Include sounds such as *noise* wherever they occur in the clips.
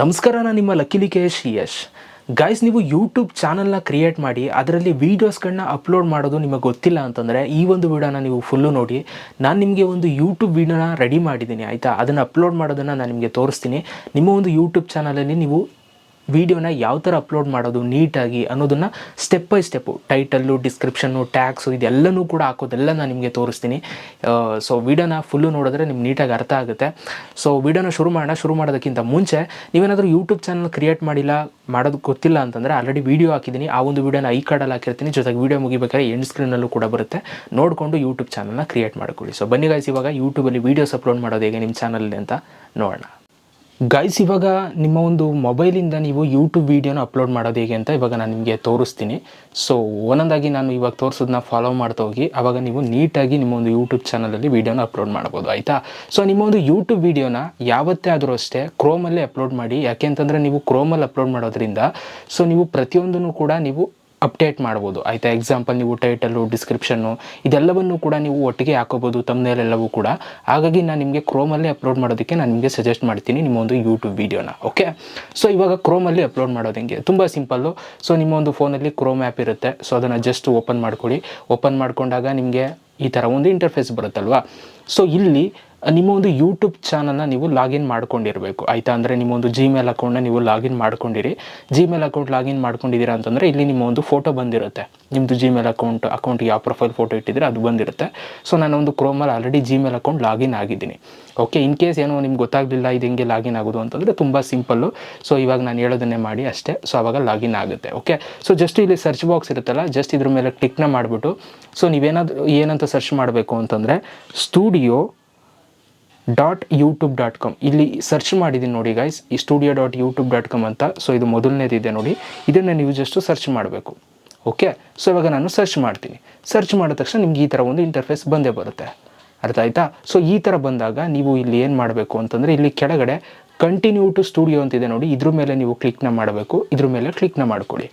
ನಮಸ್ಕಾರ ನಾನು ನಿಮ್ಮ ಲಕ್ಕಿಲಿಕೇಶ್ ಯಶ್. ಗೈಸ್ ನೀವು ಯೂಟ್ಯೂಬ್ ಚಾನಲ್ನ ಕ್ರಿಯೇಟ್ ಮಾಡಿ, ಅದರಲ್ಲಿ ವೀಡಿಯೋಸ್ಗಳನ್ನ ಅಪ್ಲೋಡ್ ಮಾಡೋದು ನಿಮಗೆ ಗೊತ್ತಿಲ್ಲ ಅಂತಂದರೆ, ಈ ಒಂದು ವಿಡಿಯೋನ ನೀವು ಫುಲ್ಲು ನೋಡಿ. ನಾನು ನಿಮಗೆ ಒಂದು ಯೂಟ್ಯೂಬ್ ವಿಡಿಯೋನ ರೆಡಿ ಮಾಡಿದ್ದೀನಿ ಆಯಿತಾ? ಅದನ್ನು ಅಪ್ಲೋಡ್ ಮಾಡೋದನ್ನು ನಾನು ನಿಮಗೆ ತೋರಿಸ್ತೀನಿ. ನಿಮ್ಮ ಒಂದು ಯೂಟ್ಯೂಬ್ ಚಾನಲಲ್ಲಿ ನೀವು ವಿಡಿಯೋನ ಯಾವ ಥರ ಅಪ್ಲೋಡ್ ಮಾಡೋದು ನೀಟಾಗಿ ಅನ್ನೋದನ್ನು step by step title description tags ಇದೆಲ್ಲನೂ ಕೂಡ ಹಾಕೋದೆಲ್ಲ ನಾನು ನಿಮಗೆ ತೋರಿಸ್ತೀನಿ. ಸೊ ವಿಡಿಯೋನ ಫುಲ್ಲು ನೋಡಿದ್ರೆ ನಿಮ್ಗೆ ನೀಟಾಗಿ ಅರ್ಥ ಆಗುತ್ತೆ. ಸೊ ವಿಡಿಯೋನ ಶುರು ಮಾಡೋಣ. ಶುರು ಮಾಡೋದಕ್ಕಿಂತ ಮುಂಚೆ ನೀವೇನಾದರೂ ಯೂಟ್ಯೂಬ್ ಚಾನಲ್ ಕ್ರಿಯೇಟ್ ಮಾಡಿಲ್ಲ, ಮಾಡೋದು ಗೊತ್ತಿಲ್ಲ ಅಂತಂದರೆ ಆಲ್ರೆಡಿ ವೀಡಿಯೋ ಹಾಕಿದ್ದೀನಿ. ಆ ಒಂದು ವೀಡಿಯೋನ ಐ ಕಾರ್ಡಲ್ಲಿ ಹಾಕಿರ್ತೀನಿ. ಜೊತೆಗೆ ವೀಡಿಯೋ ಮುಗಿಬೇಕಾದ್ರೆ ಎಂಡ್ ಸ್ಕ್ರೀನಲ್ಲೂ ಕೂಡ ಬರುತ್ತೆ. ನೋಡಿಕೊಂಡು ಯೂಟ್ಯೂಬ್ ಚಾನಲ್ನ ಕ್ರಿಯೇಟ್ ಮಾಡ್ಕೊಳ್ಳಿ. ಸೊ ಬನ್ನಿ ಗಾಯ್ಸ್ ಇವಾಗ ಯೂಟ್ಯೂಬಲ್ಲಿ ವೀಡಿಯೋಸ್ ಅಪ್ಲೋಡ್ ಮಾಡೋದು ಹೇಗೆ ನಿಮ್ಮ ಚಾನಲಲ್ಲಿ ಅಂತ ನೋಡೋಣ. ಗೈಸ್ ಇವಾಗ ನಿಮ್ಮ ಒಂದು ಮೊಬೈಲಿಂದ ನೀವು ಯೂಟ್ಯೂಬ್ ವೀಡಿಯೋನ ಅಪ್ಲೋಡ್ ಮಾಡೋದು ಹೇಗೆ ಅಂತ ಇವಾಗ ನಾನು ನಿಮಗೆ ತೋರಿಸ್ತೀನಿ. ಸೊ ಒಂದೊಂದಾಗಿ ನಾನು ಇವಾಗ ತೋರಿಸೋದನ್ನ ಫಾಲೋ ಮಾಡ್ತಾ ಹೋಗಿ, ಅವಾಗ ನೀವು ನೀಟಾಗಿ ನಿಮ್ಮ ಒಂದು ಯೂಟ್ಯೂಬ್ ಚಾನಲಲ್ಲಿ ವೀಡಿಯೋನ ಅಪ್ಲೋಡ್ ಮಾಡ್ಬೋದು, ಆಯಿತಾ? ಸೊ ನಿಮ್ಮ ಒಂದು ಯೂಟ್ಯೂಬ್ ವೀಡಿಯೋನ ಯಾವತ್ತೇ ಆದರೂ ಅಷ್ಟೇ ಕ್ರೋಮಲ್ಲೇ ಅಪ್ಲೋಡ್ ಮಾಡಿ, ಯಾಕೆ ಅಂತಂದರೆ ನೀವು ಕ್ರೋಮಲ್ಲಿ ಅಪ್ಲೋಡ್ ಮಾಡೋದ್ರಿಂದ ಸೊ ನೀವು ಪ್ರತಿಯೊಂದನ್ನು ಕೂಡ ನೀವು ಅಪ್ಡೇಟ್ ಮಾಡ್ಬೋದು. ಆಯಿತಾ? ಎಕ್ಸಾಂಪಲ್ ನೀವು ಟೈಟಲು ಡಿಸ್ಕ್ರಿಪ್ಷನ್ನು ಇದೆಲ್ಲವನ್ನು ಕೂಡ ನೀವು ಒಟ್ಟಿಗೆ ಹಾಕೋಬೋದು ತಮ್ಮನೇಲೆಲ್ಲವೂ ಕೂಡ. ಹಾಗಾಗಿ ನಾನು ನಿಮಗೆ ಕ್ರೋಮಲ್ಲೇ ಅಪ್ಲೋಡ್ ಮಾಡೋದಕ್ಕೆ ನಾನು ನಿಮಗೆ ಸಜೆಸ್ಟ್ ಮಾಡ್ತೀನಿ ನಿಮ್ಮ ಒಂದು ಯೂಟ್ಯೂಬ್ ವೀಡಿಯೋನ ಓಕೆ ಸೊ ಇವಾಗ ಕ್ರೋಮಲ್ಲಿ ಅಪ್ಲೋಡ್ ಮಾಡೋದು ಹೆಂಗೆ? ತುಂಬ ಸಿಂಪಲ್ಲು ಸೊ ನಿಮ್ಮ ಒಂದು ಫೋನಲ್ಲಿ ಕ್ರೋಮ್ ಆ್ಯಪ್ ಇರುತ್ತೆ. ಸೊ ಅದನ್ನು ಜಸ್ಟ್ ಓಪನ್ ಮಾಡ್ಕೊಳ್ಳಿ. ಓಪನ್ ಮಾಡಿಕೊಂಡಾಗ ನಿಮಗೆ ಈ ಥರ ಒಂದು ಇಂಟರ್ಫೇಸ್ ಬರುತ್ತಲ್ವಾ? ಸೊ ಇಲ್ಲಿ ನಿಮ್ಮ ಒಂದು ಯೂಟ್ಯೂಬ್ ಚಾನಲ್ನ ನೀವು ಲಾಗಿನ್ ಮಾಡ್ಕೊಂಡಿರಬೇಕು. ಆಯಿತಾ? ಅಂದರೆ ನಿಮ್ಮ ಒಂದು ಜಿಮೇಲ್ ಅಕೌಂಟ್ನ ನೀವು ಲಾಗಿನ್ ಮಾಡ್ಕೊಂಡಿರಿ. ಜಿಮೇಲ್ ಅಕೌಂಟ್ ಲಾಗಿನ್ ಮಾಡ್ಕೊಂಡಿದ್ದೀರಾ ಅಂತಂದರೆ ಇಲ್ಲಿ ನಿಮ್ಮ ಒಂದು ಫೋಟೋ ಬಂದಿರುತ್ತೆ. ನಿಮ್ಮದು ಜಿಮೇಲ್ ಅಕೌಂಟ್ ಅಕೌಂಟ್ಗೆ ಯಾವ ಪ್ರೊಫೈಲ್ ಫೋಟೋ ಇಟ್ಟಿದ್ರೆ ಅದು ಬಂದಿರುತ್ತೆ. ಸೊ ನಾನು ಒಂದು ಕ್ರೋಮಲ್ಲಿ ಆಲ್ರೆಡಿ ಜಿಮೇಲ್ ಅಕೌಂಟ್ ಲಾಗಿನ್ ಆಗಿದ್ದೀನಿ. ಓಕೆ ಇನ್ ಕೇಸ್ ಏನೋ ನಿಮ್ಗೆ ಗೊತ್ತಾಗಲಿಲ್ಲ ಇದು ಹೆಂಗೆ ಲಾಗಿನ್ ಆಗೋದು ಅಂತಂದರೆ ತುಂಬ ಸಿಂಪಲ್ಲು ಸೊ ಇವಾಗ ನಾನು ಹೇಳೋದನ್ನೇ ಮಾಡಿ ಅಷ್ಟೇ. ಸೊ ಆವಾಗ ಲಾಗಿನ್ ಆಗುತ್ತೆ. ಓಕೆ ಸೊ ಜಸ್ಟ್ ಇಲ್ಲಿ ಸರ್ಚ್ ಬಾಕ್ಸ್ ಇರುತ್ತಲ್ಲ ಜಸ್ಟ್ ಇದ್ರ ಮೇಲೆ ಕ್ಲಿಕ್ನ ಮಾಡಿಬಿಟ್ಟು. ಸೊ ನೀವೇನಾದರೂ ಏನಂತ ಸರ್ಚ್ ಮಾಡಬೇಕು ಅಂತಂದರೆ studio dot YouTube dot com ಇಲ್ಲಿ ಸರ್ಚ್ ಮಾಡಿದ್ದೀನಿ ನೋಡಿ ಗೈಸ್ ಈ studio dot YouTube dot com ಅಂತ. ಸೊ ಇದು ಮೊದಲನೇದಿದೆ ನೋಡಿ. ಇದನ್ನು ನೀವು ಜಸ್ಟು ಸರ್ಚ್ ಮಾಡಬೇಕು. ಓಕೆ ಸೊ ಇವಾಗ ನಾನು ಸರ್ಚ್ ಮಾಡ್ತೀನಿ. ಸರ್ಚ್ ಮಾಡಿದ ತಕ್ಷಣ ನಿಮ್ಗೆ ಈ ಥರ ಒಂದು ಇಂಟರ್ಫೇಸ್ ಬಂದೇ ಬರುತ್ತೆ. ಅರ್ಥ ಆಯ್ತಾ? ಸೊ ಈ ಥರ ಬಂದಾಗ ನೀವು ಇಲ್ಲಿ ಏನು ಮಾಡಬೇಕು ಅಂತಂದರೆ ಇಲ್ಲಿ ಕೆಳಗಡೆ ಕಂಟಿನ್ಯೂ ಟು ಸ್ಟುಡಿಯೋ ಅಂತಿದೆ ನೋಡಿ. ಇದ್ರ ಮೇಲೆ ನೀವು ಕ್ಲಿಕ್ನ ಮಾಡಬೇಕು. ಇದ್ರ ಮೇಲೆ ಕ್ಲಿಕ್ನ ಮಾಡ್ಕೊಳ್ಳಿ.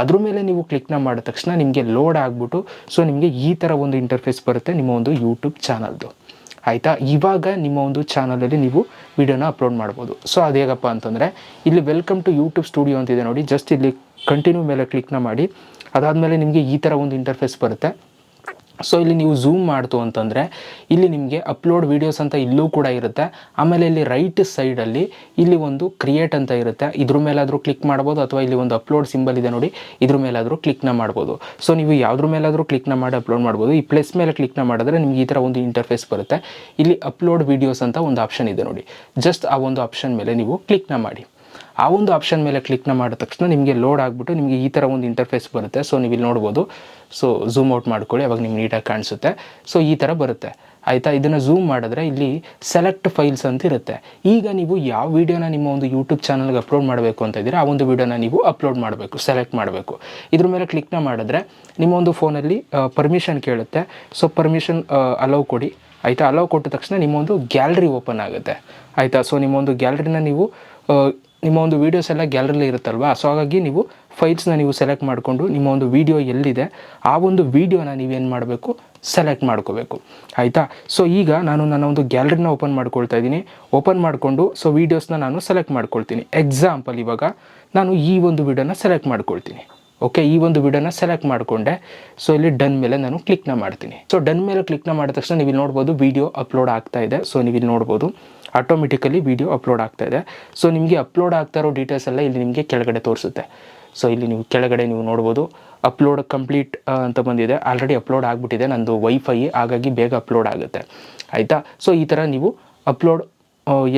ಅದ್ರ ಮೇಲೆ ನೀವು ಕ್ಲಿಕ್ನ ಮಾಡಿದ ತಕ್ಷಣ ನಿಮಗೆ ಲೋಡ್ ಆಗಿಬಿಟ್ಟು ಸೊ ನಿಮಗೆ ಈ ಥರ ಒಂದು ಇಂಟರ್ಫೇಸ್ ಬರುತ್ತೆ ನಿಮ್ಮ ಒಂದು ಯೂಟ್ಯೂಬ್ ಚಾನಲ್ದು ಆಯಿತಾ? ಇವಾಗ ನಿಮ್ಮ ಒಂದು ಚಾನಲಲ್ಲಿ ನೀವು ವಿಡಿಯೋನ ಅಪ್ಲೋಡ್ ಮಾಡ್ಬೋದು. ಸೊ ಅದು ಹೇಗಪ್ಪ ಅಂತಂದರೆ, ಇಲ್ಲಿ ವೆಲ್ಕಮ್ ಟು ಯೂಟ್ಯೂಬ್ ಸ್ಟುಡಿಯೋ ಅಂತಿದೆ ನೋಡಿ. ಜಸ್ಟ್ ಇಲ್ಲಿ ಕಂಟಿನ್ಯೂ ಮೇಲೆ ಕ್ಲಿಕ್ನ ಮಾಡಿ. ಅದಾದಮೇಲೆ ನಿಮಗೆ ಈ ಥರ ಒಂದು ಇಂಟರ್ಫೇಸ್ ಬರುತ್ತೆ. ಸೊ ಇಲ್ಲಿ ನೀವು ಝೂಮ್ ಮಾಡ್ತು ಅಂತಂದರೆ, ಇಲ್ಲಿ ನಿಮಗೆ ಅಪ್ಲೋಡ್ ವೀಡಿಯೋಸ್ ಅಂತ ಇಲ್ಲೂ ಕೂಡ ಇರುತ್ತೆ. ಆಮೇಲೆ ಇಲ್ಲಿ ರೈಟ್ ಸೈಡಲ್ಲಿ ಇಲ್ಲಿ ಒಂದು ಕ್ರಿಯೇಟ್ ಅಂತ ಇರುತ್ತೆ. ಇದ್ರ ಮೇಲಾದರೂ ಕ್ಲಿಕ್ ಮಾಡ್ಬೋದು ಅಥವಾ ಇಲ್ಲಿ ಒಂದು ಅಪ್ಲೋಡ್ ಸಿಂಬಲ್ ಇದೆ ನೋಡಿ, ಇದ್ರ ಮೇಲಾದರೂ ಕ್ಲಿಕ್ನ ಮಾಡ್ಬೋದು. ಸೊ ನೀವು ಯಾವುದ್ರ ಮೇಲಾದರೂ ಕ್ಲಿಕ್ನ ಮಾಡಿ ಅಪ್ಲೋಡ್ ಮಾಡ್ಬೋದು. ಈ ಪ್ಲಸ್ ಮೇಲೆ ಕ್ಲಿಕ್ನ ಮಾಡಿದ್ರೆ ನಿಮಗೆ ಈ ಥರ ಒಂದು ಇಂಟರ್ಫೇಸ್ ಬರುತ್ತೆ. ಇಲ್ಲಿ ಅಪ್ಲೋಡ್ ವೀಡಿಯೋಸ್ ಅಂತ ಒಂದು ಆಪ್ಷನ್ ಇದೆ ನೋಡಿ. ಜಸ್ಟ್ ಆ ಒಂದು ಆಪ್ಷನ್ ಮೇಲೆ ನೀವು ಕ್ಲಿಕ್ನ ಮಾಡಿ. ಆ ಒಂದು ಆಪ್ಷನ್ ಮೇಲೆ ಕ್ಲಿಕ್ನ ಮಾಡಿದ ತಕ್ಷಣ ನಿಮಗೆ ಲೋಡ್ ಆಗಿಬಿಟ್ಟು ನಿಮಗೆ ಈ ಥರ ಒಂದು ಇಂಟರ್ಫೇಸ್ ಬರುತ್ತೆ. ಸೊ ನೀವು ಇಲ್ಲಿ ನೋಡ್ಬೋದು. ಸೊ ಝೂಮ್ ಔಟ್ ಮಾಡ್ಕೊಳ್ಳಿ. ಅವಾಗ ನಿಮ್ಗೆ ನೀಟಾಗಿ ಕಾಣಿಸುತ್ತೆ. ಸೊ ಈ ಥರ ಬರುತ್ತೆ. ಆಯಿತಾ? ಇದನ್ನು ಝೂಮ್ ಮಾಡಿದ್ರೆ ಇಲ್ಲಿ ಸೆಲೆಕ್ಟ್ ಫೈಲ್ಸ್ ಅಂತ ಇರುತ್ತೆ. ಈಗ ನೀವು ಯಾವ ವೀಡಿಯೋನ ನಿಮ್ಮ ಒಂದು ಯೂಟ್ಯೂಬ್ ಚಾನಲ್ಗೆ ಅಪ್ಲೋಡ್ ಮಾಡಬೇಕು ಅಂತ ಇದ್ದೀರಾ, ಆ ಒಂದು ವೀಡಿಯೋನ ನೀವು ಅಪ್ಲೋಡ್ ಮಾಡಬೇಕು ಸೆಲೆಕ್ಟ್ ಮಾಡಬೇಕು. ಇದ್ರ ಮೇಲೆ ಕ್ಲಿಕ್ನ ಮಾಡಿದ್ರೆ ನಿಮ್ಮ ಒಂದು ಫೋನಲ್ಲಿ ಪರ್ಮಿಷನ್ ಕೇಳುತ್ತೆ. ಸೊ ಪರ್ಮಿಷನ್ ಅಲೌ ಕೊಡಿ. ಆಯಿತಾ? ಅಲೌ ಕೊಟ್ಟ ತಕ್ಷಣ ನಿಮ್ಮೊಂದು ಗ್ಯಾಲರಿ ಓಪನ್ ಆಗುತ್ತೆ. ಆಯಿತಾ? ಸೊ ನಿಮ್ಮೊಂದು ಗ್ಯಾಲರಿನ ನೀವು ನಿಮ್ಮ ಒಂದು ವೀಡಿಯೋಸ್ ಎಲ್ಲ ಗ್ಯಾಲರಿಲಿ ಇರುತ್ತಲ್ವಾ? ಸೊ ಹಾಗಾಗಿ ನೀವು ಫೈಲ್ಸ್ನ ನೀವು ಸೆಲೆಕ್ಟ್ ಮಾಡಿಕೊಂಡು ನಿಮ್ಮ ಒಂದು ವೀಡಿಯೋ ಎಲ್ಲಿದೆ, ಆ ಒಂದು ವೀಡಿಯೋನ ನೀವೇನು ಮಾಡಬೇಕು? ಸೆಲೆಕ್ಟ್ ಮಾಡ್ಕೋಬೇಕು. ಆಯಿತಾ? ಸೊ ಈಗ ನಾನು ನನ್ನ ಒಂದು ಗ್ಯಾಲರಿನ ಓಪನ್ ಮಾಡ್ಕೊಳ್ತಾ ಇದ್ದೀನಿ. ಓಪನ್ ಮಾಡಿಕೊಂಡು ಸೊ ವೀಡಿಯೋಸ್ನ ನಾನು ಸೆಲೆಕ್ಟ್ ಮಾಡ್ಕೊಳ್ತೀನಿ. ಎಕ್ಸಾಂಪಲ್ ಇವಾಗ, ನಾನು ಈ ಒಂದು ವೀಡಿಯೋನ ಸೆಲೆಕ್ಟ್ ಮಾಡ್ಕೊಳ್ತೀನಿ. ಓಕೆ ಈ ಒಂದು ವಿಡಿಯೋನ ಸೆಲೆಕ್ಟ್ ಮಾಡಿಕೊಂಡೆ. ಸೊ ಇಲ್ಲಿ ಡನ್ ಮೇಲೆ ನಾನು ಕ್ಲಿಕ್ನ ಮಾಡ್ತೀನಿ. ಸೊ ಡನ್ ಮೇಲೆ ಕ್ಲಿಕ್ನ ಮಾಡಿದ ತಕ್ಷಣ ನೀವು ಇಲ್ಲಿ ನೋಡ್ಬೋದು ವಿಡಿಯೋ ಅಪ್ಲೋಡ್ ಆಗ್ತಾ ಇದೆ. ಸೊ ನೀವು ಇಲ್ಲಿ ನೋಡ್ಬೋದು. ಆಟೋಮೆಟಿಕಲಿ ವಿಡಿಯೋ ಅಪ್ಲೋಡ್ ಆಗ್ತಾ ಇದೆ. ಸೊ ನಿಮಗೆ ಅಪ್ಲೋಡ್ ಆಗ್ತಾ ಇರೋ ಡೀಟೇಲ್ಸ್ ಎಲ್ಲ ಇಲ್ಲಿ ನಿಮಗೆ ಕೆಳಗಡೆ ತೋರಿಸುತ್ತೆ. ಸೊ ಇಲ್ಲಿ ನೀವು ಕೆಳಗಡೆ ನೀವು ನೋಡ್ಬೋದು ಅಪ್ಲೋಡ್ ಕಂಪ್ಲೀಟ್ ಅಂತ ಬಂದಿದೆ. ಆಲ್ರೆಡಿ ಅಪ್ಲೋಡ್ ಆಗಿಬಿಟ್ಟಿದೆ. ನಂದು ವೈಫೈ ಹಾಗಾಗಿ ಬೇಗ ಅಪ್ಲೋಡ್ ಆಗುತ್ತೆ. ಆಯಿತಾ? ಸೊ ಈ ಥರ ನೀವು ಅಪ್ಲೋಡ್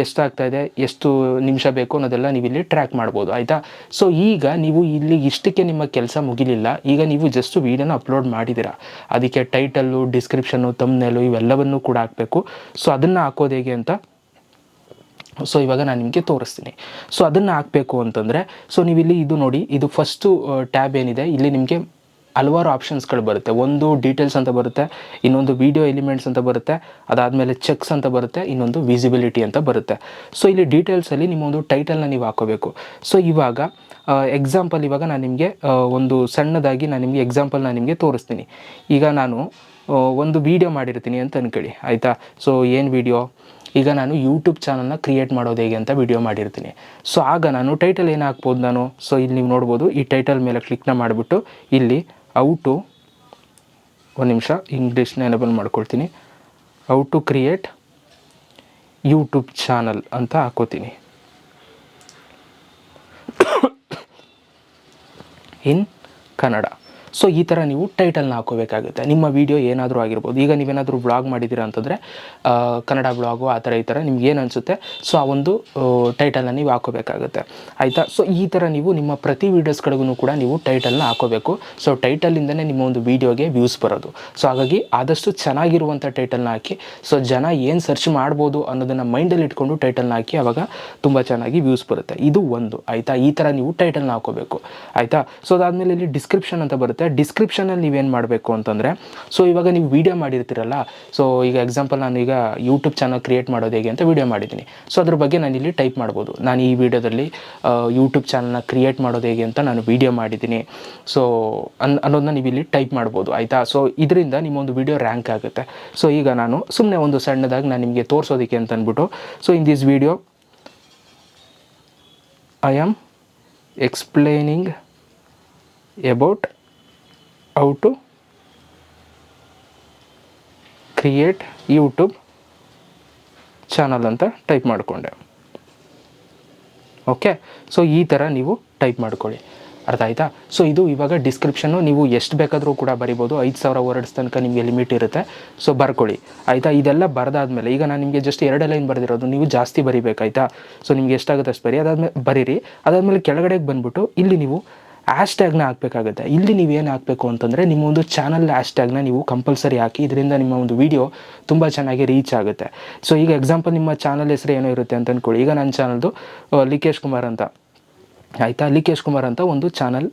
ಎಷ್ಟಾಗ್ತಾ ಇದೆ, ಎಷ್ಟು ನಿಮಿಷ ಬೇಕು ಅನ್ನೋದೆಲ್ಲ ನೀವು ಇಲ್ಲಿ ಟ್ರ್ಯಾಕ್ ಮಾಡ್ಬೋದು. ಆಯಿತಾ? ಸೊ ಈಗ ನೀವು ಇಲ್ಲಿ ಇಷ್ಟಕ್ಕೆ ನಿಮ್ಮ ಕೆಲಸ ಮುಗಿಲಿಲ್ಲ. ಈಗ ನೀವು ಜಸ್ಟ್ ವೀಡಿಯೋನ ಅಪ್ಲೋಡ್ ಮಾಡಿದ್ದೀರಾ. ಅದಕ್ಕೆ ಟೈಟಲ್ಲು ಡಿಸ್ಕ್ರಿಪ್ಷನ್ನು ತಮ್ನೆಲು ಇವೆಲ್ಲವನ್ನೂ ಕೂಡ ಹಾಕಬೇಕು. ಸೊ ಅದನ್ನು ಹಾಕೋದು ಹೇಗೆ ಅಂತ ಸೊ ಇವಾಗ ನಾನು ನಿಮಗೆ ತೋರಿಸ್ತೀನಿ. ಸೊ ಅದನ್ನು ಹಾಕಬೇಕು ಅಂತಂದರೆ ಸೊ ನೀವಿಲ್ಲಿ ಇದು ನೋಡಿ, ಇದು ಫಸ್ಟು ಟ್ಯಾಬ್ ಏನಿದೆ, ಇಲ್ಲಿ ನಿಮಗೆ ಹಲವಾರು ಆಪ್ಷನ್ಸ್ಗಳು ಬರುತ್ತೆ. ಒಂದು ಡೀಟೇಲ್ಸ್ ಅಂತ ಬರುತ್ತೆ, ಇನ್ನೊಂದು ವಿಡಿಯೋ ಎಲಿಮೆಂಟ್ಸ್ ಅಂತ ಬರುತ್ತೆ, ಅದಾದಮೇಲೆ ಚೆಕ್ಸ್ ಅಂತ ಬರುತ್ತೆ, ಇನ್ನೊಂದು ವಿಸಿಬಿಲಿಟಿ ಅಂತ ಬರುತ್ತೆ. ಸೊ ಇಲ್ಲಿ ಡೀಟೇಲ್ಸಲ್ಲಿ ನಿಮ್ಮೊಂದು ಟೈಟಲ್ನ ನೀವು ಹಾಕೋಬೇಕು. ಸೊ ಇವಾಗ ಎಕ್ಸಾಂಪಲ್ ಇವಾಗ ನಾನು ನಿಮಗೆ ಒಂದು ಸಣ್ಣದಾಗಿ ನಾನು ನಿಮಗೆ ಎಕ್ಸಾಂಪಲ್ ನಾನು ನಿಮಗೆ ತೋರಿಸ್ತೀನಿ. ಈಗ ನಾನು ಒಂದು ವೀಡಿಯೋ ಮಾಡಿರ್ತೀನಿ ಅಂತ ಅನ್ಕೊಳ್ಳಿ. ಆಯಿತಾ? ಸೊ ಏನು ವೀಡಿಯೋ ಈಗ ನಾನು ಯೂಟ್ಯೂಬ್ ಚಾನಲ್ನ ಕ್ರಿಯೇಟ್ ಮಾಡೋದು ಹೇಗೆ ಅಂತ ವಿಡಿಯೋ ಮಾಡಿರ್ತೀನಿ. ಸೊ ಆಗ ನಾನು ಟೈಟಲ್ ಏನು ಹಾಕ್ಬೋದು ನಾನು? ಸೊ ಇಲ್ಲಿ ನೀವು ನೋಡ್ಬೋದು, ಈ ಟೈಟಲ್ ಮೇಲೆ ಕ್ಲಿಕ್ನ ಮಾಡಿಬಿಟ್ಟು ಇಲ್ಲಿ ಔಟು ಒಂದು ನಿಮಿಷ ಇಂಗ್ಲೀಷ್ನ ಎನೇಬಲ್ ಮಾಡ್ಕೊಳ್ತೀನಿ. ಔ ಟು ಕ್ರಿಯೇಟ್ ಯೂಟ್ಯೂಬ್ ಚಾನಲ್ ಅಂತ ಹಾಕೋತೀನಿ. *coughs* ಇನ್ ಕನ್ನಡ ಸೊ ಈ ಥರ ನೀವು ಟೈಟಲ್ನ ಹಾಕೋಬೇಕಾಗುತ್ತೆ. ನಿಮ್ಮ ವಿಡಿಯೋ ಏನಾದರೂ ಆಗಿರ್ಬೋದು, ಈಗ ನೀವೇನಾದರೂ ಬ್ಲಾಗ್ ಮಾಡಿದ್ದೀರಾ ಅಂತಂದರೆ ಕನ್ನಡ ಬ್ಲಾಗು ಆ ಥರ ಈ ಥರ ನಿಮ್ಗೆ ಏನು ಅನಿಸುತ್ತೆ? ಸೊ ಆ ಒಂದು ಟೈಟಲ್ನ ನೀವು ಹಾಕೋಬೇಕಾಗುತ್ತೆ. ಆಯಿತಾ? ಸೊ ಈ ಥರ ನೀವು ನಿಮ್ಮ ಪ್ರತಿ ವೀಡಿಯೋಸ್ಗಳಿಗೂ ಕೂಡ ನೀವು ಟೈಟಲ್ನ ಹಾಕೋಬೇಕು. ಸೊ ಟೈಟಲಿಂದನೇ ನಿಮ್ಮ ಒಂದು ವೀಡಿಯೋಗೆ ವ್ಯೂಸ್ ಬರೋದು. ಸೊ ಹಾಗಾಗಿ ಆದಷ್ಟು ಚೆನ್ನಾಗಿರುವಂಥ ಟೈಟಲ್ನ ಹಾಕಿ. ಸೊ ಜನ ಏನು ಸರ್ಚ್ ಮಾಡ್ಬೋದು ಅನ್ನೋದನ್ನು ಮೈಂಡಲ್ಲಿ ಇಟ್ಕೊಂಡು ಟೈಟಲ್ನ ಹಾಕಿ ಆವಾಗ ತುಂಬ ಚೆನ್ನಾಗಿ ವ್ಯೂಸ್ ಬರುತ್ತೆ. ಇದು ಒಂದು. ಆಯಿತಾ? ಈ ಥರ ನೀವು ಟೈಟಲ್ನ ಹಾಕೋಬೇಕು. ಆಯಿತಾ? ಸೊ ಅದಾದಮೇಲೆ ಇಲ್ಲಿ ಡಿಸ್ಕ್ರಿಪ್ಷನ್ ಅಂತ ಬರುತ್ತೆ. ಡಿಸ್ಕ್ರಿಪ್ಷನಲ್ಲಿ ನೀವೇನು ಮಾಡಬೇಕು ಅಂತಂದರೆ ಸೊ ಇವಾಗ ನೀವು ವೀಡಿಯೋ ಮಾಡಿರ್ತೀರಲ್ಲ ಸೊ ಈಗ ಎಕ್ಸಾಂಪಲ್ ನಾನು ಈಗ ಯೂಟ್ಯೂಬ್ ಚಾನಲ್ ಕ್ರಿಯೇಟ್ ಮಾಡೋದು ಹೇಗೆ ಅಂತ ವೀಡಿಯೋ ಮಾಡಿದ್ದೀನಿ. ಸೊ ಅದ್ರ ಬಗ್ಗೆ ನಾನು ಇಲ್ಲಿ ಟೈಪ್ ಮಾಡ್ಬೋದು. ನಾನು ಈ ವಿಡಿಯೋದಲ್ಲಿ ಯೂಟ್ಯೂಬ್ ಚಾನಲ್ನ ಕ್ರಿಯೇಟ್ ಮಾಡೋದು ಹೇಗೆ ಅಂತ ನಾನು ವೀಡಿಯೋ ಮಾಡಿದ್ದೀನಿ. ಸೊ ಅನ್, ಅನ್ನೋದನ್ನ ನೀವು ಇಲ್ಲಿ ಟೈಪ್ ಮಾಡ್ಬೋದು, ಆಯಿತಾ? ಸೊ ಇದರಿಂದ ನಿಮ್ಮೊಂದು ವಿಡಿಯೋ ರ್ಯಾಂಕ್ ಆಗುತ್ತೆ. ಸೊ ಈಗ ನಾನು ಸುಮ್ಮನೆ ಒಂದು ಸಣ್ಣದಾಗಿ ನಾನು ನಿಮಗೆ ತೋರಿಸೋದಕ್ಕೆ ಅಂತ ಅಂದ್ಬಿಟ್ಟು so in this video I am explaining about how to create YouTube channel ಅಂತ ಟೈಪ್ ಮಾಡಿಕೊಂಡೆ. ಓಕೆ ಸೊ ಈ ಥರ ನೀವು ಟೈಪ್ ಮಾಡ್ಕೊಳ್ಳಿ. ಅರ್ಥ ಆಯ್ತಾ? ಸೊ ಇದು ಇವಾಗ ಡಿಸ್ಕ್ರಿಪ್ಷನ್ನು ನೀವು ಎಷ್ಟು ಬೇಕಾದರೂ ಕೂಡ ಬರಿಬೋದು. ಐದು ಸಾವಿರ ವರ್ಡ್ಸ್ ತನಕ ನಿಮಗೆ ಲಿಮಿಟ್ ಇರುತ್ತೆ. ಸೊ ಬರ್ಕೊಳ್ಳಿ. ಆಯಿತಾ? ಇದೆಲ್ಲ ಬರೆದಾದ್ಮೇಲೆ ಈಗ ನಾನು ನಿಮಗೆ ಜಸ್ಟ್ ಎರಡೇ ಲೈನ್ ಬರೆದಿರೋದು. ನೀವು ಜಾಸ್ತಿ ಬರಿಬೇಕಾಯ್ತಾ? ಸೊ ನಿಮ್ಗೆ ಎಷ್ಟಾಗುತ್ತೆ ಅಷ್ಟು ಬರಿ. ಅದಾದ್ಮೇಲೆ ಬರೀರಿ. ಅದಾದಮೇಲೆ ಕೆಳಗಡೆಗೆ ಬಂದುಬಿಟ್ಟು ಇಲ್ಲಿ ನೀವು ಟ್ಯಾಗ್ನ ಹಾಕಬೇಕಾಗುತ್ತೆ. ಇಲ್ಲಿ ನೀವೇನು ಹಾಕಬೇಕು ಅಂತಂದರೆ ನಿಮ್ಮ ಒಂದು ಚಾನಲ್ ಟ್ಯಾಗ್ನ ನೀವು ಕಂಪಲ್ಸರಿ ಹಾಕಿ ಇದರಿಂದ ನಿಮ್ಮ ಒಂದು ವಿಡಿಯೋ ತುಂಬ ಚೆನ್ನಾಗಿ ರೀಚ್ ಆಗುತ್ತೆ. ಸೊ ಈಗ ಎಕ್ಸಾಂಪಲ್ ನಿಮ್ಮ ಚಾನಲ್ ಹೆಸರು ಏನೋ ಇರುತ್ತೆ ಅಂತ ಅಂದ್ಕೊಳ್ಳಿ ಈಗ ನನ್ನ ಚಾನಲ್ದು ಲಿಕೇಶ್ ಕುಮಾರ್ ಅಂತ. ಆಯಿತಾ? ಲಿಕೇಶ್ ಕುಮಾರ್ ಅಂತ ಒಂದು ಚಾನಲ್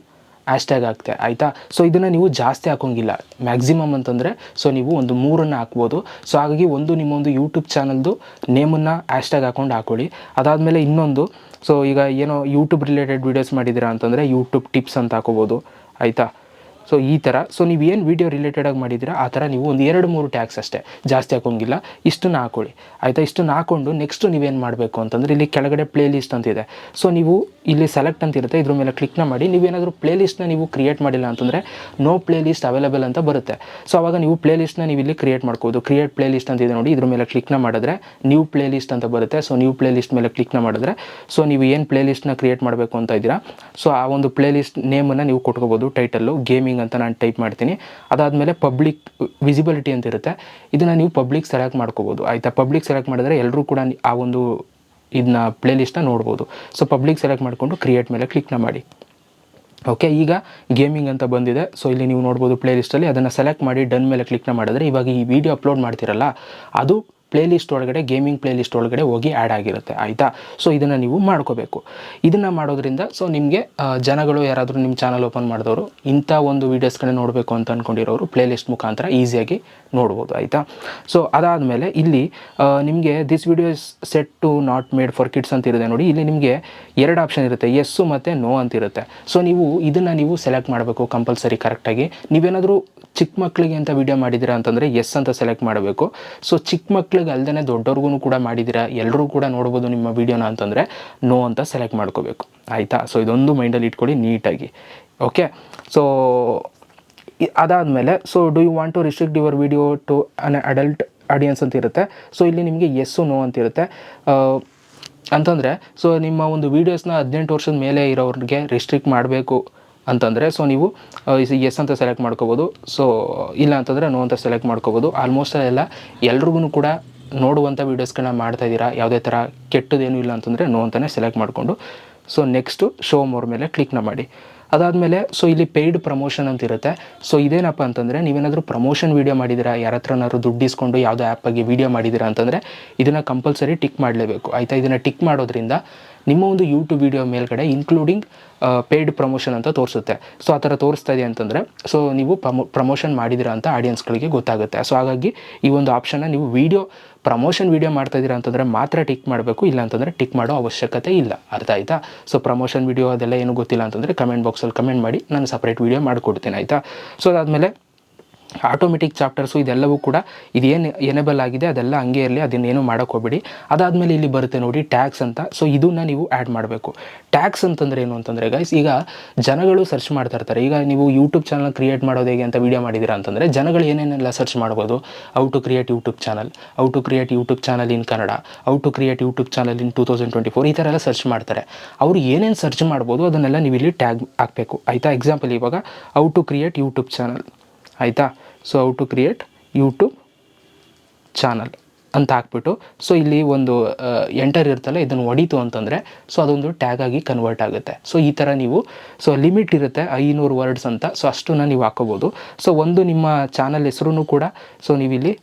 ಟ್ಯಾಗ್ ಹಾಕ್ತೆ ಆಯಿತಾ? ಸೊ ಇದನ್ನು ನೀವು ಜಾಸ್ತಿ ಹಾಕೋಂಗಿಲ್ಲ. ಮ್ಯಾಕ್ಸಿಮಮ್ ಅಂತಂದರೆ ಸೊ ನೀವು ಒಂದು ಮೂರನ್ನು ಹಾಕ್ಬೋದು. ಸೊ ಹಾಗಾಗಿ ಒಂದು ನಿಮ್ಮೊಂದು ಯೂಟ್ಯೂಬ್ ಚಾನಲ್ದು ನೇಮನ್ನು ಟ್ಯಾಗ್ ಹಾಕೊಂಡು ಹಾಕೊಳ್ಳಿ. ಅದಾದಮೇಲೆ ಇನ್ನೊಂದು ಸೊ ಈಗ ಏನೋ ಯೂಟ್ಯೂಬ್ ರಿಲೇಟೆಡ್ ವೀಡಿಯೋಸ್ ಮಾಡಿದ್ದೀರಾ ಅಂತಂದರೆ ಯೂಟ್ಯೂಬ್ ಟಿಪ್ಸ್ ಅಂತ ಹಾಕೋಬೋದು. ಆಯಿತಾ? ಸೊ ಈ ಥರ ಸೊ ನೀವು ಏನು ವೀಡಿಯೋ ರಿಲೇಟೆಡಾಗಿ ಮಾಡಿದ್ದೀರಾ ಆ ಥರ ನೀವು ಒಂದು ಎರಡು ಮೂರು ಟ್ಯಾಕ್ಸ್ ಅಷ್ಟೇ. ಜಾಸ್ತಿ ಹಾಕೋಂಗಿಲ್ಲ. ಇಷ್ಟನ್ನ ಹಾಕೊಳ್ಳಿ. ಆಯಿತಾ? ಇಷ್ಟನ್ನ ಹಾಕೊಂಡು ನೆಕ್ಸ್ಟು ನೀವೇನು ಮಾಡಬೇಕು ಅಂತಂದರೆ ಇಲ್ಲಿ ಕೆಳಗಡೆ ಪ್ಲೇ ಲಿಸ್ಟ್ ಅಂತಿದೆ ಸೊ ನೀವು ಇಲ್ಲಿ ಸೆಲೆಕ್ಟ್ ಅಂತ ಇರುತ್ತೆ. ಇದ್ರ ಮೇಲೆ ಕ್ಲಿಕ್ನ ಮಾಡಿ. ನೀವೇನಾದರೂ ಪ್ಲೇ ಲಿಸ್ಟ್ನ ನೀವು ಕ್ರಿಯೇಟ್ ಮಾಡಿಲ್ಲ ಅಂತಂದರೆ ನೋ ಪ್ಲೇ ಲಿಸ್ಟ್ ಅವೈಲೇಬಲ್ ಅಂತ ಬರುತ್ತೆ. ಸೊ ಅವಾಗ ನೀವು ಪ್ಲೇ ಲಿಸ್ಟ್ನ ನೀವು ಇಲ್ಲಿ ಕ್ರಿಯೇಟ್ ಮಾಡ್ಕೋದು ಕ್ರಿಯೇಟ್ ಪ್ಲೇ ಲಿಸ್ಟ್ ಅಂತ ಇದೆ ನೋಡಿ. ಇದ್ರ ಮೇಲೆ ಕ್ಲಿಕ್ನ ಮಾಡಿದ್ರೆ ನ್ಯೂ ಪ್ಲೇ ಲಿಸ್ಟ್ ಅಂತ ಬರುತ್ತೆ. ಸೊ ನ್ಯೂ ಪ್ಲೇ ಲಿಸ್ಟ್ ಮೇಲೆ ಕ್ಲಿಕ್ನ ಮಾಡಿದ್ರೆ ಸೊ ನೀವು ಏನು ಪ್ಲೇ ಲಿಸ್ಟ್ನ ಕ್ರಿಯೇಟ್ ಮಾಡಬೇಕು ಅಂತ ಇದ್ದೀರಾ? ಸೊ ಆ ಒಂದು ಪ್ಲೇ ಲಿಸ್ಟ್ ನೇಮನ್ನು ನೀವು ಕೊಟ್ಕೋಬೋದು ಟೈಟಲ್ಲು ಗೇಮಿಂಗ್ ಅಂತ ನಾನು ಟೈಪ್ ಮಾಡ್ತೀನಿ. ಅದಾದಮೇಲೆ ಪಬ್ಲಿಕ್ ವಿಸಿಬಿಲಿಟಿ ಅಂತ ಇರುತ್ತೆ. ಇದನ್ನು ನೀವು ಪಬ್ಲಿಕ್ ಸೆಲೆಕ್ಟ್ ಮಾಡ್ಕೋಬೋದು. ಆಯಿತಾ? ಪಬ್ಲಿಕ್ ಸೆಲೆಕ್ಟ್ ಮಾಡಿದ್ರೆ ಎಲ್ಲರೂ ಕೂಡ ಆ ಒಂದು ಇದನ್ನ ಪ್ಲೇ ಲಿಸ್ಟ್ನ ನೋಡ್ಬೋದು. ಸೊ, ಪಬ್ಲಿಕ್ ಸೆಲೆಕ್ಟ್ ಮಾಡಿಕೊಂಡು ಕ್ರಿಯೇಟ್ ಮೇಲೆ ಕ್ಲಿಕ್ನ ಮಾಡಿ. ಓಕೆ, ಈಗ ಗೇಮಿಂಗ್ ಅಂತ ಬಂದಿದೆ. ಸೊ, ಇಲ್ಲಿ ನೀವು ನೋಡ್ಬೋದು ಪ್ಲೇ ಲಿಸ್ಟಲ್ಲಿ ಅದನ್ನು ಸೆಲೆಕ್ಟ್ ಮಾಡಿ ಡನ್ ಮೇಲೆ ಕ್ಲಿಕ್ನ ಮಾಡಿದ್ರೆ ಇವಾಗ ಈ ವಿಡಿಯೋ ಅಪ್ಲೋಡ್ ಮಾಡ್ತಿರಲ್ಲ, ಅದು ಪ್ಲೇ ಲಿಸ್ಟ್ ಒಳಗಡೆ ಗೇಮಿಂಗ್ ಪ್ಲೇ ಲಿಸ್ಟ್ ಒಳಗಡೆ ಹೋಗಿ ಆ್ಯಡ್ ಆಗಿರುತ್ತೆ, ಆಯಿತಾ? ಸೊ ಇದನ್ನು ನೀವು ಮಾಡ್ಕೋಬೇಕು. ಇದನ್ನು ಮಾಡೋದ್ರಿಂದ ಸೊ ನಿಮಗೆ ಜನಗಳು ಯಾರಾದರೂ ನಿಮ್ಮ ಚಾನಲ್ ಓಪನ್ ಮಾಡಿದವರು, ಇಂಥ ಒಂದು ವೀಡಿಯೋಸ್ಗಳನ್ನ ನೋಡಬೇಕು ಅಂತ ಅಂದ್ಕೊಂಡಿರೋರು ಪ್ಲೇ ಲಿಸ್ಟ್ ಮುಖಾಂತರ ಈಸಿಯಾಗಿ ನೋಡ್ಬೋದು, ಆಯಿತಾ? ಸೊ ಅದಾದಮೇಲೆ ಇಲ್ಲಿ ನಿಮಗೆ this videos set to not made for kids ಅಂತ ಇರುತ್ತೆ ನೋಡಿ. ಇಲ್ಲಿ ನಿಮಗೆ ಎರಡು ಆಪ್ಷನ್ ಇರುತ್ತೆ ಎಸ್ಸು ಮತ್ತು ನೋ ಅಂತಿರುತ್ತೆ ಸೊ ನೀವು ಇದನ್ನು ನೀವು ಸೆಲೆಕ್ಟ್ ಮಾಡಬೇಕು ಕಂಪಲ್ಸರಿ ಕರೆಕ್ಟಾಗಿ ನೀವೇನಾದರೂ ಚಿಕ್ಕ ಮಕ್ಕಳಿಗೆ ಅಂತ ವಿಡಿಯೋ ಮಾಡಿದ್ದೀರಾ ಅಂತಂದರೆ ಎಸ್ ಅಂತ ಸೆಲೆಕ್ಟ್ ಮಾಡಬೇಕು. ಸೊ ಚಿಕ್ಕ ಮಕ್ಳಿಗೆ ಅಲ್ಲದೆ ದೊಡ್ಡವ್ರಿಗೂ ಕೂಡ ಮಾಡಿದ್ದೀರಾ ಎಲ್ಲರೂ ಕೂಡ ನೋಡ್ಬೋದು ನಿಮ್ಮ ವೀಡಿಯೋನ ಅಂತಂದರೆ ನೋ ಅಂತ ಸೆಲೆಕ್ಟ್ ಮಾಡ್ಕೋಬೇಕು. ಆಯಿತಾ? ಸೊ ಇದೊಂದು ಮೈಂಡಲ್ಲಿ ಇಟ್ಕೊಳ್ಳಿ ನೀಟಾಗಿ. ಓಕೆ ಸೊ ಅದಾದಮೇಲೆ so do you want to restrict your video to an adult audience ಅಂತ ಇರುತ್ತೆ. ಸೊ ಇಲ್ಲಿ ನಿಮಗೆ ಎಸ್ಸು ನೋ ಅಂತ ಇರುತ್ತೆ. ಆ, ಅಂತಂದರೆ ಸೊ ನಿಮ್ಮ ಒಂದು ವೀಡಿಯೋಸ್ನ ಹದಿನೆಂಟು ವರ್ಷದ ಮೇಲೆ ಇರೋರಿಗೆ ರಿಸ್ಟ್ರಿಕ್ಟ್ ಮಾಡಬೇಕು ಅಂತಂದರೆ ಸೊ ನೀವು ಎಸ್ ಅಂತ ಸೆಲೆಕ್ಟ್ ಮಾಡ್ಕೋಬೋದು. ಸೊ ಇಲ್ಲ ಅಂತಂದರೆ ನೋ ಅಂತ ಸೆಲೆಕ್ಟ್ ಮಾಡ್ಕೋಬೋದು. ಆಲ್ಮೋಸ್ಟ್ ಎಲ್ಲ ಎಲ್ರಿಗೂ ಕೂಡ ನೋಡುವಂಥ ವೀಡಿಯೋಸ್ಗಳನ್ನ ಮಾಡ್ತಾ ಇದ್ದೀರಾ? ಯಾವುದೇ ಥರ ಕೆಟ್ಟದೇನೂ ಇಲ್ಲ ಅಂತಂದರೆ ನೋ ಅಂತಲೇ ಸೆಲೆಕ್ಟ್ ಮಾಡಿಕೊಂಡು. ಸೊ ನೆಕ್ಸ್ಟು ಶೋ ಮೋರ್ ಮೇಲೆ ಕ್ಲಿಕ್ನ ಮಾಡಿ. ಅದಾದಮೇಲೆ ಸೊ ಇಲ್ಲಿ ಪೇಯ್ಡ್ ಪ್ರಮೋಷನ್ ಅಂತ ಇರುತ್ತೆ. ಸೊ ಇದೇನಪ್ಪ ಅಂತಂದರೆ ನೀವೇನಾದರೂ ಪ್ರಮೋಷನ್ ವೀಡಿಯೋ ಮಾಡಿದ್ದೀರಾ? ಯಾರ ಹತ್ರನಾದ್ರು ದುಡ್ಡು ಇಸ್ಕೊಂಡು ಯಾವುದೋ ಆ್ಯಪ್ ಬಗ್ಗೆ ವೀಡಿಯೋ ಮಾಡಿದ್ದೀರಾ ಅಂತಂದರೆ ಇದನ್ನು ಕಂಪಲ್ಸರಿ ಟಿಕ್ ಮಾಡಲೇಬೇಕು. ಆಯಿತಾ? ಇದನ್ನು ಟಿಕ್ ಮಾಡೋದ್ರಿಂದ ನಿಮ್ಮ ಒಂದು ಯೂಟ್ಯೂಬ್ ವೀಡಿಯೋ ಮೇಲ್ಗಡೆ ಇನ್ಕ್ಲೂಡಿಂಗ್ ಪೇಯ್ಡ್ ಪ್ರಮೋಷನ್ ಅಂತ ತೋರಿಸುತ್ತೆ. ಸೊ ಆ ಥರ ತೋರಿಸ್ತಾ ಇದೆ ಅಂತಂದರೆ ಸೊ ನೀವು ಪ್ರಮೋ ಪ್ರಮೋಷನ್ ಮಾಡಿದ್ದೀರಾ ಅಂತ ಆಡಿಯನ್ಸ್ಗಳಿಗೆ ಗೊತ್ತಾಗುತ್ತೆ. ಸೊ ಹಾಗಾಗಿ ಈ ಒಂದು ಆಪ್ಷನ್ನ ನೀವು ವೀಡಿಯೋ ಪ್ರಮೋಷನ್ ವೀಡಿಯೋ ಮಾಡ್ತಾ ಇದ್ದೀರಾ ಅಂತಂದರೆ ಮಾತ್ರ ಟಿಕ್ ಮಾಡಬೇಕು, ಇಲ್ಲ ಅಂತಂದರೆ ಟಿಕ್ ಮಾಡೋ ಅವಶ್ಯಕತೆ ಇಲ್ಲ. ಅರ್ಥ ಆಯಿತಾ? ಸೊ ಪ್ರಮೋಷನ್ ವೀಡಿಯೋ ಅದೆಲ್ಲ ಏನು ಗೊತ್ತಿಲ್ಲ ಅಂತಂದರೆ ಕಮೆಂಟ್ ಬಾಕ್ಸಲ್ಲಿ ಕಮೆಂಟ್ ಮಾಡಿ, ನಾನು ಸಪ್ರೇಟ್ ವೀಡಿಯೋ ಮಾಡಿಕೊಡ್ತೀನಿ, ಆಯಿತಾ? ಸೊ ಅದಾದಮೇಲೆ ಆಟೋಮೆಟಿಕ್ ಚಾಪ್ಟರ್ಸು ಇದೆಲ್ಲವೂ ಕೂಡ ಇದೇನು ಎನೇಬಲ್ ಆಗಿದೆ, ಅದೆಲ್ಲ ಹಂಗೆ ಇರಲಿ ಅದನ್ನೇನು ಮಾಡೋಕೆ ಹೋಗ್ಬಿಡಿ. ಅದಾದಮೇಲೆ ಇಲ್ಲಿ ಬರುತ್ತೆ ನೋಡಿ ಟ್ಯಾಕ್ಸ್ ಅಂತ. ಸೊ ಇದನ್ನು ನೀವು ಆ್ಯಡ್ ಮಾಡಬೇಕು. ಟ್ಯಾಕ್ಸ್ ಅಂತಂದ್ರೆ ಏನು ಅಂತಂದರೆ ಗೈಸ್ ಈಗ ಜನಗಳು ಸರ್ಚ್ ಮಾಡ್ತಾ ಇರ್ತಾರೆ. ಈಗ ನೀವು ಯೂಟ್ಯೂಬ್ ಚಾನಲ್ ಕ್ರಿಯೇಟ್ ಮಾಡೋದು ಹೇಗೆ ಅಂತ ವೀಡಿಯೋ ಮಾಡಿದ್ದೀರಾ ಅಂತಂದರೆ, ಜನಗಳು ಏನೇನೆಲ್ಲ ಸರ್ಚ್ ಮಾಡ್ಬೋದು? How to create YouTube channel how to create YouTube channel in Kannada how to create YouTube channel in two thousand twenty four ಈ ಥರ ಎಲ್ಲ ಸರ್ಚ್ ಮಾಡ್ತಾರೆ. ಅವರು ಏನೇನು ಸರ್ಚ್ ಮಾಡ್ಬೋದು, ಅದನ್ನೆಲ್ಲ ನೀವು ಇಲ್ಲಿ ಟ್ಯಾಗ್ ಹಾಕಬೇಕು. ಆಯಿತಾ? ಎಕ್ಸಾಂಪಲ್ ಇವಾಗ how to create YouTube channel ಆಯಿತಾ? So how to create YouTube channel ಅಂತ ಹಾಕ್ಬಿಟ್ಟು ಸೊ ಇಲ್ಲಿ ಒಂದು ಎಂಟರ್ ಇರುತ್ತಲ್ಲ, ಇದನ್ನು ಹೊಡಿತು ಅಂತಂದರೆ ಸೊ ಅದೊಂದು ಟ್ಯಾಗ್ ಆಗಿ ಕನ್ವರ್ಟ್ ಆಗುತ್ತೆ. ಸೊ ಈ ಥರ ನೀವು ಸೊ ಲಿಮಿಟ್ ಇರುತ್ತೆ, ಐನೂರು ವರ್ಡ್ಸ್ ಅಂತ ಸೊ ಅಷ್ಟನ್ನು ನೀವು ಹಾಕೋಬೋದು. ಸೊ ಒಂದು ನಿಮ್ಮ ಚಾನಲ್ ಹೆಸರು ಕೂಡ ಸೊ ನೀವಿಲ್ಲಿ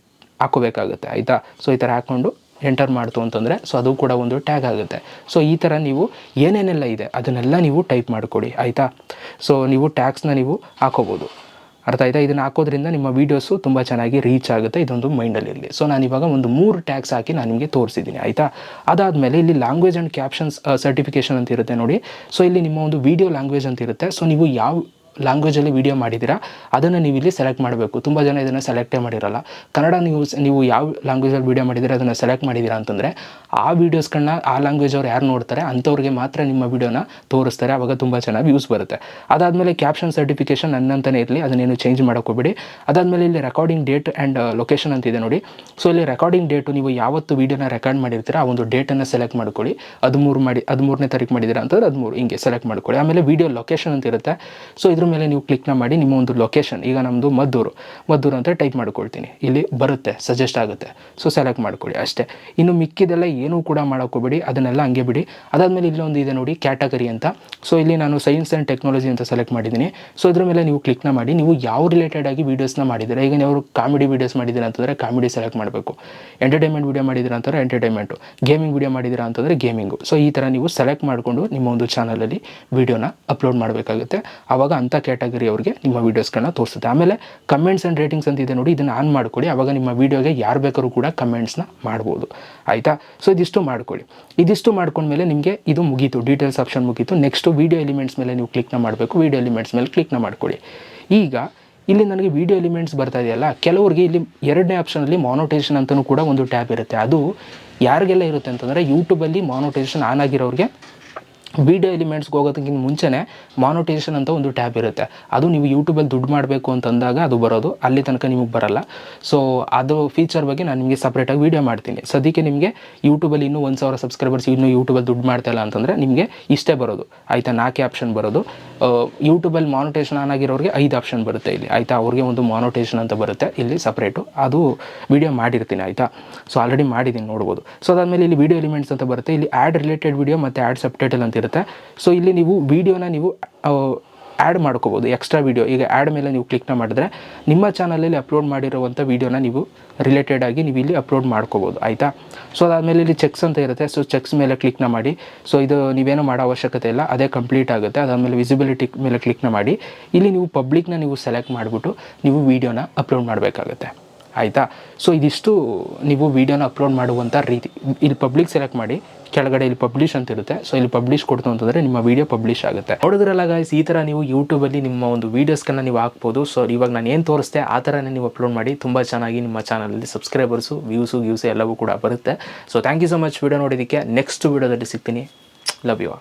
ಹಾಕೋಬೇಕಾಗುತ್ತೆ, ಆಯಿತಾ? ಸೊ ಈ ಥರ ಹಾಕ್ಕೊಂಡು ಎಂಟರ್ ಮಾಡ್ತು ಅಂತಂದರೆ ಸೊ ಅದು ಕೂಡ ಒಂದು ಟ್ಯಾಗ್ ಆಗುತ್ತೆ. ಸೊ ಈ ಥರ ನೀವು ಏನೇನೆಲ್ಲ ಇದೆ, ಅದನ್ನೆಲ್ಲ ನೀವು ಟೈಪ್ ಮಾಡಿಕೊಡಿ, ಆಯಿತಾ? ಸೊ ನೀವು ಟ್ಯಾಗ್ಸ್ನ ನೀವು ಹಾಕೋಬೋದು. ಅರ್ಥ ಆಯ್ತಾ? ಇದನ್ನು ಹಾಕೋದ್ರಿಂದ ನಿಮ್ಮ ವೀಡಿಯೋಸು ತುಂಬ ಚೆನ್ನಾಗಿ ರೀಚ್ ಆಗುತ್ತೆ. ಇದೊಂದು ಮೈಂಡಲ್ಲಿರಲಿ ಸೊ ನಾನು ಇವಾಗ ಒಂದು ಮೂರು ಟ್ಯಾಗ್ಸ್ ಹಾಕಿ ನಾನು ನಿಮಗೆ ತೋರಿಸಿದ್ದೀನಿ ಆಯಿತಾ? ಅದಾದಮೇಲೆ ಇಲ್ಲಿ ಲ್ಯಾಂಗ್ವೇಜ್ ಆ್ಯಂಡ್ ಕ್ಯಾಪ್ಷನ್ಸ್ ಸರ್ಟಿಫಿಕೇಷನ್ ಅಂತ ಇರುತ್ತೆ ನೋಡಿ. ಸೊ ಇಲ್ಲಿ ನಿಮ್ಮ ಒಂದು ವೀಡಿಯೋ ಲ್ಯಾಂಗ್ವೇಜ್ ಅಂತ ಇರುತ್ತೆ. ಸೊ ನೀವು ಯಾವ ಲ್ಯಾಂಗ್ವೇಜಲ್ಲಿ ವೀಡಿಯೋ ಮಾಡಿದ್ದೀರಾ? ಅದನ್ನು ನೀವು ಇಲ್ಲಿ ಸೆಲೆಕ್ಟ್ ಮಾಡಬೇಕು. ತುಂಬ ಜನ ಇದನ್ನು ಸೆಲೆಕ್ಟೇ ಮಾಡಿರಲ್ಲ. ಕನ್ನಡ ನೀವು ನೀವು ಯಾವ ಲ್ಯಾಂಗ್ವೇಜಲ್ಲಿ ವೀಡಿಯೋ ಮಾಡಿದ್ರೆ ಅದನ್ನು ಸೆಲೆಕ್ಟ್ ಮಾಡಿದ್ದೀರಾ ಅಂತಂದರೆ, ಆ ವೀಡಿಯೋಸ್ಗಳನ್ನ ಆ ಲ್ಯಾಂಗ್ವೇಜ್ ಅವ್ರು ಯಾರು ನೋಡ್ತಾರೆ ಅಂಥವ್ರಿಗೆ ಮಾತ್ರ ನಿಮ್ಮ ವೀಡಿಯೋನ ತೋರಿಸ್ತಾರೆ. ಆವಾಗ ತುಂಬ ಚೆನ್ನಾಗಿ ವ್ಯೂಸ್ ಬರುತ್ತೆ. ಅದಾದಮೇಲೆ ಕ್ಯಾಪ್ಷನ್ ಸರ್ಟಿಫಿಕೇಷನ್ ನನ್ನಂತಲೇ ಇರಲಿ, ಅದನ್ನೇನು ಚೇಂಜ್ ಮಾಡೋಕೋಬೇಡಿ ಅದಾದಮೇಲೆ ಇಲ್ಲಿ ರೆಕಾರ್ಡಿಂಗ್ ಡೇಟ್ ಆ್ಯಂಡ್ ಲೊಕೇಶನ್ ಅಂತಿದೆ ನೋಡಿ. ಸೊ ಇಲ್ಲಿ ರೆಕಾರ್ಡಿಂಗ್ ಡೇಟು ನೀವು ಯಾವತ್ತು ವೀಡಿಯೋನ ರೆಕಾರ್ಡ್ ಮಾಡಿರ್ತೀರ, ಆ ಒಂದು ಡೇಟನ್ನು ಸೆಲೆಕ್ಟ್ ಮಾಡ್ಕೊಳ್ಳಿ. ಹದಿಮೂರು ಮಾಡಿ, ಹದಿಮೂರನೇ ತಾರೀಕು ಮಾಡಿದ್ದೀರಾ ಅಂತಂದ್ರೆ ಹದಿಮೂರು, ಹಿಂಗೆ ಸೆಲೆಕ್ಟ್ ಮಾಡ್ಕೊಳ್ಳಿ. ಆಮೇಲೆ ವೀಡಿಯೋ ಲೊಕೇಶನ್ ಅಂತ ಇರುತ್ತೆ. ಸೊ ಇದ್ರ ಮೇಲೆ ನೀವು ಕ್ಲಿಕ್ನ ಮಾಡಿ ನಿಮ್ಮ ಒಂದು ಲೊಕೇಶನ್ ಈಗ ನಮ್ಮದು ಮದ್ದೂರು. ಮದ್ದೂರು ಅಂತ ಟೈಪ್ ಮಾಡ್ಕೊಳ್ತೀನಿ. ಇಲ್ಲಿ ಬರುತ್ತೆ ಸಜೆಸ್ಟ್ ಆಗುತ್ತೆ. ಸೊ ಸೆಲೆಕ್ಟ್ ಮಾಡ್ಕೊಳ್ಳಿ ಅಷ್ಟೇ. ಇನ್ನು ಮಿಕ್ಕಿದೆಲ್ಲ ಏನೂ ಕೂಡ ಮಾಡೋಕ್ಕೋಬೇಡಿ ಅದನ್ನೆಲ್ಲ ಹಂಗೆ ಬಿಡಿ. ಅದಾದಮೇಲೆ ಇಲ್ಲೊಂದು ಇದೆ ನೋಡಿ ಕ್ಯಾಟಗರಿ ಅಂತ. ಸೊ ಇಲ್ಲಿ ನಾನು ಸೈನ್ಸ್ ಆ್ಯಂಡ್ ಟೆಕ್ನಾಲಜಿ ಅಂತ ಸೆಲೆಕ್ಟ್ ಮಾಡಿದ್ದೀನಿ. ಸೊ ಅದ್ರ ಮೇಲೆ ನೀವು ಕ್ಲಿಕ್ನ ಮಾಡಿ, ನೀವು ಯಾವ ರಿಲೇಟೆಡ್ ಆಗಿ ವೀಡಿಯೋಸ್ನ ಮಾಡಿದ್ದೀರಾ? ಈಗ ನೀವು ಕಾಮಿಡಿ ವೀಡಿಯೋಸ್ ಮಾಡಿದ್ದೀರಾ ಅಂತಂದರೆ ಕಾಮಿಡಿ ಸೆಲೆಕ್ಟ್ ಮಾಡಬೇಕು. ಎಂಟರ್ಟೈನ್ಮೆಂಟ್ ವೀಡಿಯೋ ಮಾಡಿದ್ದೀರಾ ಅಂತಂದರೆ ಎಂಟರ್ಟೈನ್ಮೆಂಟು ಗೇಮಿಂಗ್ ವೀಡಿಯೋ ಮಾಡಿದ್ದೀರಾ ಅಂತಂದರೆ ಗೇಮಿಂಗು ಸೊ ಈ ಥರ ನೀವು ಸೆಲೆಕ್ಟ್ ಮಾಡಿಕೊಂಡು ನಿಮ್ಮ ಒಂದು ಚಾನಲಲ್ಲಿ ವೀಡಿಯೋನ ಅಪ್ಲೋಡ್ ಮಾಡಬೇಕಾಗುತ್ತೆ. ಆವಾಗ ಅಂಥ ಕ್ಯಾಟಗರಿ ಅವ್ರಿಗೆ ನಿಮ್ಮ ವೀಡಿಯೋಸ್ಗಳನ್ನ ತೋರಿಸುತ್ತೆ. ಆಮೇಲೆ ಕಮೆಂಟ್ಸ್ ಆ್ಯಂಡ್ ರೇಟಿಂಗ್ಸ್ ಅಂತ ಇದೆ ನೋಡಿ, ಇದನ್ನು ಆನ್ ಮಾಡ್ಕೊಳ್ಳಿ. ಆವಾಗ ನಿಮ್ಮ ವೀಡಿಯೋಗೆ ಯಾರು ಬೇಕಾದ್ರೂ ಕೂಡ ಕಮೆಂಟ್ಸ್ನ ಮಾಡ್ಬೋದು. ಆಯಿತಾ? ಸೊ ಇದಿಷ್ಟು ಮಾಡ್ಕೊಳ್ಳಿ. ಇದಿಷ್ಟು ಮಾಡ್ಕೊಂಡ್ಮೇಲೆ ನಿಮಗೆ ಇದು ಮುಗೀತು. ಡೀಟೇಲ್ಸ್ ಆಪ್ಷನ್ ಮುಗೀತು. ನೆಕ್ಸ್ಟು ವೀಡಿಯೋ ಎಲಿಮೆಂಟ್ಸ್ ಮೇಲೆ ನೀವು ಕ್ಲಿಕ್ನ ಮಾಡಬೇಕು. ವೀಡಿಯೋ ಎಲಿಮೆಂಟ್ಸ್ ಮೇಲೆ ಕ್ಲಿಕ್ನ ಮಾಡ್ಕೊಳ್ಳಿ. ಈಗ ಇಲ್ಲಿ ನನಗೆ ವೀಡಿಯೋ ಎಲಿಮೆಂಟ್ಸ್ ಬರ್ತಾ ಇದೆಯಲ್ಲ, ಕೆಲವರಿಗೆ ಇಲ್ಲಿ ಎರಡನೇ ಆಪ್ಷನಲ್ಲಿ ಮಾನೋಟೇಷನ್ ಅಂತಲೂ ಕೂಡ ಒಂದು ಟ್ಯಾಬ್ ಇರುತ್ತೆ. ಅದು ಯಾರಿಗೆಲ್ಲ ಇರುತ್ತೆ ಅಂತಂದರೆ ಯೂಟ್ಯೂಬಲ್ಲಿ ಮಾನೋಟೇಷನ್ ಆನ್ ಆಗಿರೋರಿಗೆ ವಿಡಿಯೋ ಎಲಿಮೆಂಟ್ಸ್ಗೆ ಹೋಗೋದಕ್ಕಿಂತ ಮುಂಚೆನೇ ಮಾನೋಟೇಷನ್ ಅಂತ ಒಂದು ಟ್ಯಾಬ್ ಇರುತ್ತೆ. ಅದು ನೀವು ಯೂಟ್ಯೂಬಲ್ಲಿ ದುಡ್ಡು ಮಾಡಬೇಕು ಅಂತಂದಾಗ ಅದು ಬರೋದು. ಅಲ್ಲಿ ತನಕ ನಿಮಗೆ ಬರಲ್ಲ. ಸೊ ಅದು ಫೀಚರ್ ಬಗ್ಗೆ ನಾನು ನಿಮಗೆ ಸಪ್ರೇಟಾಗಿ ವೀಡಿಯೋ ಮಾಡ್ತೀನಿ. ಸದ್ಯಕ್ಕೆ ನಿಮಗೆ ಯೂಟ್ಯೂಬಲ್ಲಿ ಇನ್ನೂ ಒಂದು ಸಾವಿರ ಸಬ್ಸ್ಕ್ರೈಬರ್ಸ್ ಇನ್ನೂ ಯೂಟ್ಯೂಬಲ್ಲಿ ದುಡ್ಡು ಮಾಡ್ತಾ ಇಲ್ಲ ಅಂತಂದರೆ ನಿಮಗೆ ಇಷ್ಟೇ ಬರೋದು. ಆಯಿತಾ? ನಾಲ್ಕೇ ಆಪ್ಷನ್ ಬರೋದು. ಯೂಟ್ಯೂಬಲ್ಲಿ ಮಾನೋಟೇಷನ್ ಆನ್ ಆಗಿರೋರಿಗೆ ಐದು ಆಪ್ಷನ್ ಬರುತ್ತೆ ಇಲ್ಲಿ. ಆಯಿತಾ? ಅವ್ರಿಗೆ ಒಂದು ಮಾನೋಟೇಷನ್ ಅಂತ ಬರುತ್ತೆ. ಇಲ್ಲಿ ಸಪ್ರೇಟು ಅದು ವೀಡಿಯೋ ಮಾಡಿರ್ತೀನಿ, ಆಯಿತಾ? ಸೊ ಆಲ್ರೆಡಿ ಮಾಡಿದ್ದೀನಿ ನೋಡ್ಬೋದು. ಸೊ ಅದಾದಮೇಲೆ ಇಲ್ಲಿ ವೀಡಿಯೋ ಎಲಿಮೆಂಟ್ಸ್ ಅಂತ ಬರುತ್ತೆ. ಇಲ್ಲಿ ಆ್ಯಡ್ ರಿಲೇಟೆಡ್ ವೀಡಿಯೋ ಮತ್ತು ಆ್ಯಡ್ ಸಬ್ಟೈಟಲ್ ಅಂತ ಇರುತ್ತೆ. ಸೊ ಇಲ್ಲಿ ನೀವು ವೀಡಿಯೋನ ನೀವು ಆ್ಯಡ್ ಮಾಡ್ಕೋಬೋದು. ಎಕ್ಸ್ಟ್ರಾ ವೀಡಿಯೋ ಈಗ ಆ್ಯಡ್ ಮೇಲೆ ನೀವು ಕ್ಲಿಕ್ನ ಮಾಡಿದ್ರೆ ನಿಮ್ಮ ಚಾನಲಲ್ಲಿ ಅಪ್ಲೋಡ್ ಮಾಡಿರುವಂಥ ವೀಡಿಯೋನ ನೀವು ರಿಲೇಟೆಡ್ ಆಗಿ ನೀವು ಇಲ್ಲಿ ಅಪ್ಲೋಡ್ ಮಾಡ್ಕೋಬೋದು. ಆಯಿತಾ? ಸೊ ಅದಾದಮೇಲೆ ಇಲ್ಲಿ ಚೆಕ್ಸ್ ಅಂತ ಇರುತ್ತೆ. ಸೊ ಚೆಕ್ಸ್ ಮೇಲೆ ಕ್ಲಿಕ್ನ ಮಾಡಿ. ಸೊ ಇದು ನೀವೇನು ಮಾಡೋ ಅವಶ್ಯಕತೆ ಇಲ್ಲ. ಅದೇ ಕಂಪ್ಲೀಟ್ ಆಗುತ್ತೆ. ಅದಾದಮೇಲೆ ವಿಸಿಬಿಲಿಟಿ ಮೇಲೆ ಕ್ಲಿಕ್ನ ಮಾಡಿ. ಇಲ್ಲಿ ನೀವು ಪಬ್ಲಿಕ್ನ ನೀವು ಸೆಲೆಕ್ಟ್ ಮಾಡಿಬಿಟ್ಟು ನೀವು ವೀಡಿಯೋನ ಅಪ್ಲೋಡ್ ಮಾಡಬೇಕಾಗುತ್ತೆ. ಆಯಿತಾ? ಸೊ ಇದಿಷ್ಟು ನೀವು ವೀಡಿಯೋನ ಅಪ್ಲೋಡ್ ಮಾಡುವಂಥ ರೀತಿ, ಇಲ್ಲಿ ಪಬ್ಲಿಕ್ ಸೆಲೆಕ್ಟ್ ಮಾಡಿ, ಕೆಳಗಡೆ ಇಲ್ಲಿ ಪಬ್ಲಿಷ್ ಅಂತ ಇರುತ್ತೆ. ಸೊ ಇಲ್ಲಿ ಪಬ್ಲಿಷ್ ಕೊಡ್ತು ಅಂತಂದರೆ ನಿಮ್ಮ ವೀಡಿಯೋ ಪಬ್ಲಿಷ್ ಆಗುತ್ತೆ. ನೋಡಿದ್ರಲ್ಲ ಗಾಯ್ಸ್ ಈ ಥರ ನೀವು ಯೂಟ್ಯೂಬಲ್ಲಿ ನಿಮ್ಮ ಒಂದು ವೀಡಿಯೋಸ್ಗಳನ್ನ ನೀವು ಹಾಕ್ಬೋದು. ಸೊ ಇವಾಗ ನಾನು ಏನು ತೋರಿಸ್ತೆ ಆ ಥರನೇ ನೀವು ಅಪ್ಲೋಡ್ ಮಾಡಿ. ತುಂಬ ಚೆನ್ನಾಗಿ ನಿಮ್ಮ ಚಾನಲಲ್ಲಿ ಸಬ್ಸ್ಕ್ರೈಬರ್ಸು ವ್ಯೂಸು ವ್ಯೂಸು ಎಲ್ಲವೂ ಕೂಡ ಬರುತ್ತೆ. So thank you so much video ನೋಡಿದ್ದಕ್ಕೆ ನೆಕ್ಸ್ಟ್ ವೀಡಿಯೋದಲ್ಲಿ ಸಿಗ್ತೀನಿ. Love you